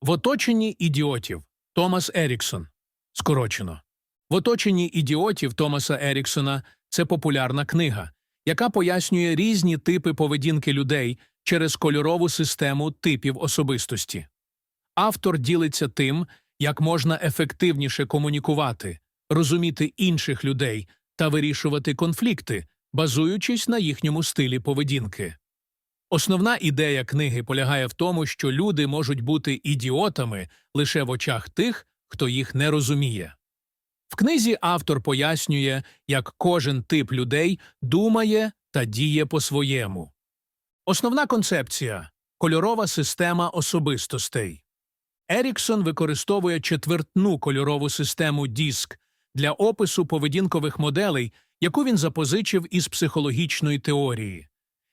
В оточенні ідіотів Томас Еріксон. Скорочено. В оточенні ідіотів Томаса Еріксона це популярна книга, яка пояснює різні типи поведінки людей через кольорову систему типів особистості. Автор ділиться тим, як можна ефективніше комунікувати, розуміти інших людей та вирішувати конфлікти, базуючись на їхньому стилі поведінки. Основна ідея книги полягає в тому, що люди можуть бути ідіотами лише в очах тих, хто їх не розуміє. В книзі автор пояснює, як кожен тип людей думає та діє по-своєму. Основна концепція кольорова система особистостей. Еріксон використовує четвертну кольорову систему диск для опису поведінкових моделей, яку він запозичив із психологічної теорії.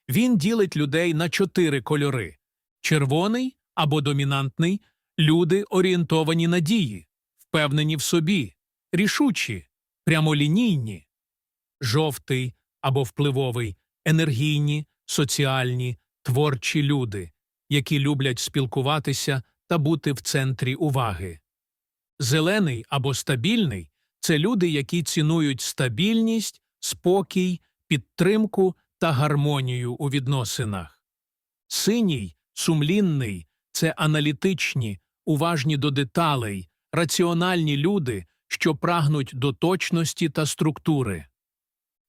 Він ділить людей на чотири кольори: червоний або домінантний, люди орієнтовані на дії, впевнені в собі, рішучі, прямолінійні, жовтий або впливовий, енергійні, соціальні, творчі люди, які люблять спілкуватися та бути в центрі уваги. Зелений або стабільний це люди, які цінують стабільність, спокій, підтримку та гармонію у відносинах. Синій, сумлінний це аналітичні, уважні до деталей, раціональні люди, що прагнуть до точності та структури.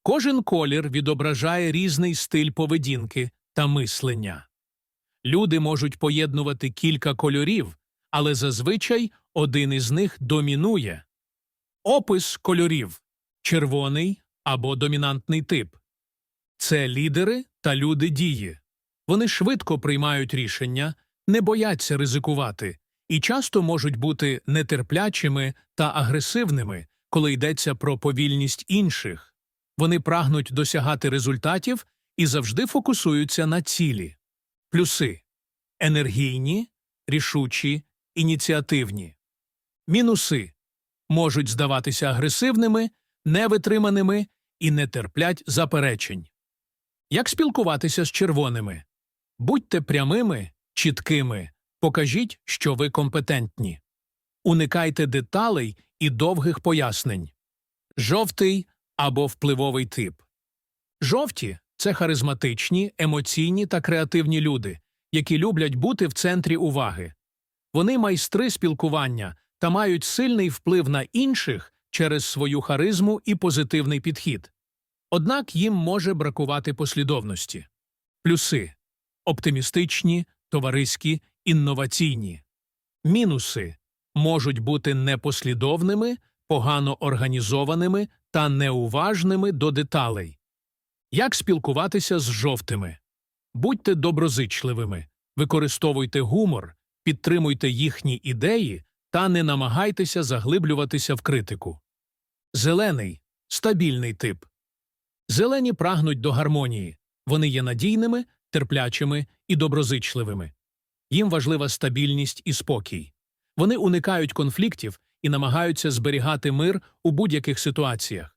Кожен колір відображає різний стиль поведінки та мислення. Люди можуть поєднувати кілька кольорів, але зазвичай один із них домінує. Опис кольорів червоний або домінантний тип. Це лідери та люди дії. Вони швидко приймають рішення, не бояться ризикувати і часто можуть бути нетерплячими та агресивними, коли йдеться про повільність інших. Вони прагнуть досягати результатів і завжди фокусуються на цілі. Плюси енергійні, рішучі, ініціативні. Мінуси можуть здаватися агресивними, невитриманими і не терплять заперечень. Як спілкуватися з червоними? Будьте прямими, чіткими, покажіть, що ви компетентні. Уникайте деталей і довгих пояснень. Жовтий або впливовий тип. Жовті це харизматичні, емоційні та креативні люди, які люблять бути в центрі уваги. Вони майстри спілкування та мають сильний вплив на інших через свою харизму і позитивний підхід. Однак їм може бракувати послідовності. Плюси оптимістичні, товариські, інноваційні. Мінуси можуть бути непослідовними, погано організованими та неуважними до деталей. Як спілкуватися з жовтими? Будьте доброзичливими, використовуйте гумор, підтримуйте їхні ідеї та не намагайтеся заглиблюватися в критику. Зелений стабільний тип. Зелені прагнуть до гармонії. Вони є надійними, терплячими і доброзичливими. Їм важлива стабільність і спокій. Вони уникають конфліктів і намагаються зберігати мир у будь-яких ситуаціях.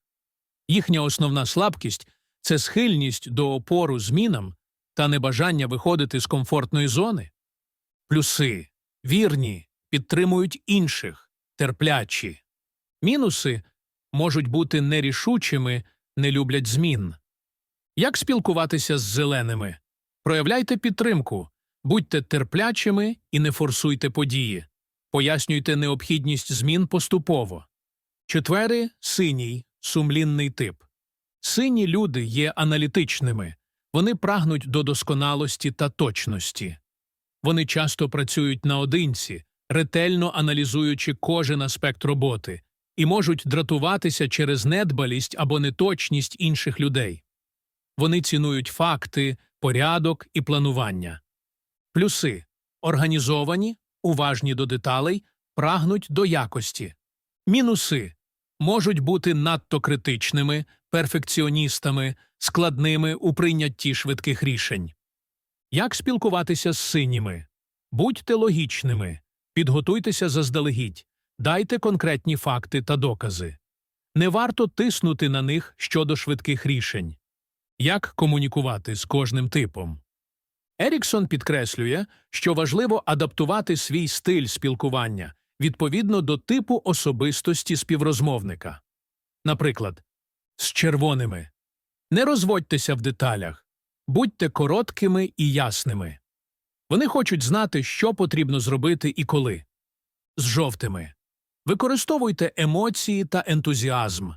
Їхня основна слабкість це схильність до опору змінам та небажання виходити з комфортної зони. Плюси вірні, підтримують інших, терплячі. Мінуси можуть бути нерішучими, не люблять змін. Як спілкуватися з зеленими? Проявляйте підтримку, будьте терплячими і не форсуйте події. Пояснюйте необхідність змін поступово. Четвери синій, сумлінний тип. Сині люди є аналітичними, вони прагнуть до досконалості та точності. Вони часто працюють наодинці, ретельно аналізуючи кожен аспект роботи, і можуть дратуватися через недбалість або неточність інших людей. Вони цінують факти, порядок і планування. Плюси організовані, уважні до деталей, прагнуть до якості. Мінуси можуть бути надто критичними, перфекціоністами, складними у прийнятті швидких рішень. Як спілкуватися з синіми? Будьте логічними, підготуйтеся заздалегідь, дайте конкретні факти та докази. Не варто тиснути на них щодо швидких рішень. Як комунікувати з кожним типом? Еріксон підкреслює, що важливо адаптувати свій стиль спілкування відповідно до типу особистості співрозмовника. Наприклад, з червоними. Не розводьтеся в деталях, будьте короткими і ясними. Вони хочуть знати, що потрібно зробити і коли. З жовтими. Використовуйте емоції та ентузіазм,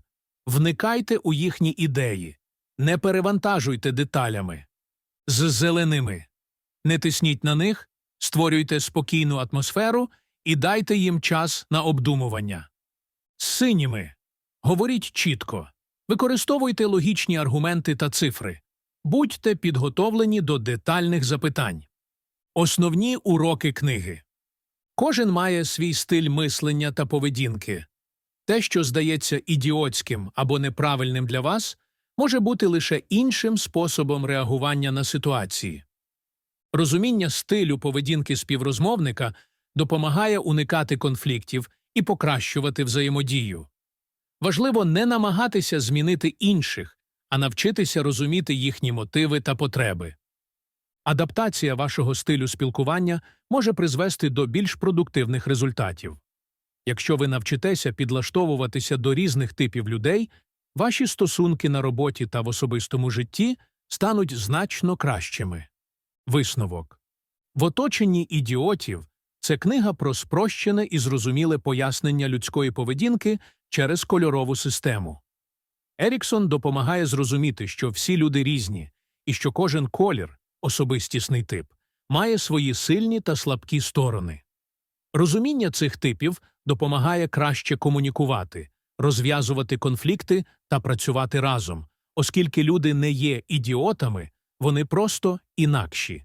вникайте у їхні ідеї, не перевантажуйте деталями. З зеленими. Не тисніть на них, створюйте спокійну атмосферу і дайте їм час на обдумування. З синіми. Говоріть чітко. Використовуйте логічні аргументи та цифри. Будьте підготовлені до детальних запитань. Основні уроки книги. Кожен має свій стиль мислення та поведінки. Те, що здається ідіотським або неправильним для вас, може бути лише іншим способом реагування на ситуації. Розуміння стилю поведінки співрозмовника допомагає уникати конфліктів і покращувати взаємодію. Важливо не намагатися змінити інших, а навчитися розуміти їхні мотиви та потреби. Адаптація вашого стилю спілкування може призвести до більш продуктивних результатів. Якщо ви навчитеся підлаштовуватися до різних типів людей, ваші стосунки на роботі та в особистому житті стануть значно кращими. Висновок В оточенні ідіотів це книга про спрощене і зрозуміле пояснення людської поведінки через кольорову систему. Еріксон допомагає зрозуміти, що всі люди різні, і що кожен колір, особистісний тип, має свої сильні та слабкі сторони. Розуміння цих типів допомагає краще комунікувати, розв'язувати конфлікти та працювати разом, оскільки люди не є ідіотами, вони просто інакші,